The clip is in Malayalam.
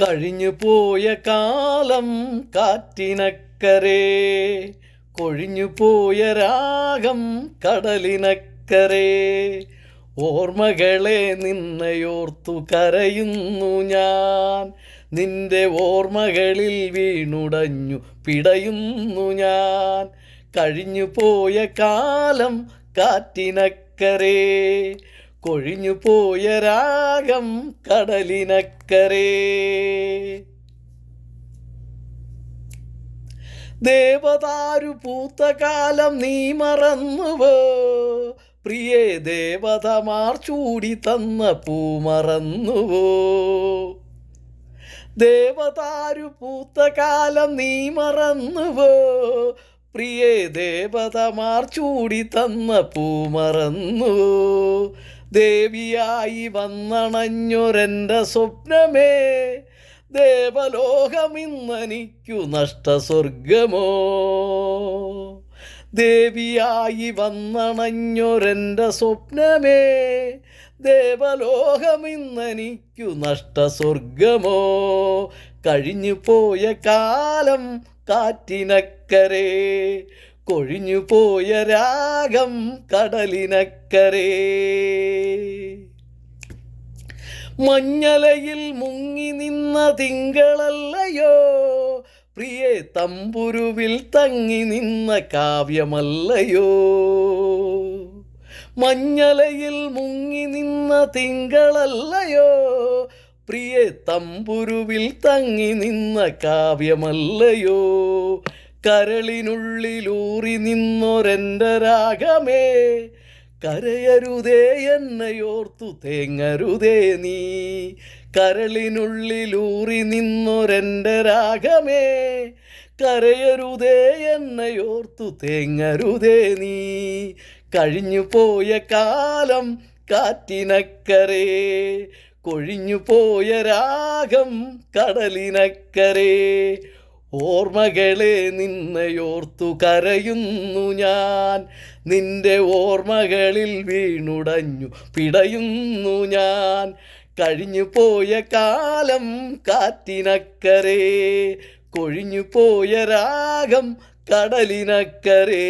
കഴിഞ്ഞു പോയ കാലം കാറ്റിനക്കരേ കൊഴിഞ്ഞു പോയ രാഗം കടലിനക്കരേ. ഓർമ്മകളെ നിന്നയോർത്തു കരയുന്നു ഞാൻ നിന്റെ ഓർമ്മകളിൽ വീണുടഞ്ഞു പിടയുന്നു ഞാൻ. കഴിഞ്ഞു പോയ കാലം കാറ്റിനക്കരെ കൊഴിഞ്ഞു പോയ രാഗം കടലിനക്കരേ. ദേവതാരു പൂത്ത കാലം നീ മറന്നുവോ? പ്രിയേ ദേവതമാർ ചൂടി തന്ന പൂ മറന്നുവോ? ദേവതാരു പൂത്ത കാലം നീ മറന്നുവോ? പ്രിയേ ദേവതമാർ ചൂടി തന്ന പൂ മറന്നു ദേവിയായി വന്നണഞ്ഞൊരെന്റെ സ്വപ്നമേ. ദേവലോകമിന്നെനിക്കു നഷ്ടസ്വർഗമോ. ദേവിയായി വന്നണഞ്ഞൊരെന്റെ സ്വപ്നമേ. ദേവലോകമിന്നെനിക്കു നഷ്ടസ്വർഗമോ. കഴിഞ്ഞു പോയ കാലം കാറ്റിനക്കരെ. കൊഴിഞ്ഞു പോയ രാഗം കടലിനക്കരേ. മഞ്ഞലയിൽ മുങ്ങി നിന്ന തിങ്കളല്ലയോ? പ്രിയെ തമ്പുരുവിൽ തങ്ങി നിന്ന കാവ്യമല്ലയോ? മഞ്ഞലയിൽ മുങ്ങി നിന്ന തിങ്കളല്ലയോ? പ്രിയെ തമ്പുരുവിൽ തങ്ങി നിന്ന കാവ്യമല്ലയോ? കരളിനുള്ളിലൂറി നിന്നൊരെന്റെ രാഗമേ. കരയരുതേ എന്നയോർത്തു തേങ്ങരുതേ നീ. കരളിനുള്ളിലൂറി നിന്നൊരെന്റെ രാഗമേ. കരയരുതേ എന്നയോർത്തു തേങ്ങരുതേ നീ. കഴിഞ്ഞു പോയ കാലം കാറ്റിനക്കരേ. കൊഴിഞ്ഞു പോയ രാഗം കടലിനക്കരെ. ഓർമ്മകളെ നിന്നയോർത്തു കരയുന്നു ഞാൻ. നിന്റെ ഓർമ്മകളിൽ വീണുടഞ്ഞു പിടയുന്നു ഞാൻ. കഴിഞ്ഞു പോയ കാലം കാറ്റിനക്കരെ കൊഴിഞ്ഞു പോയ രാഗം കടലിനക്കരേ.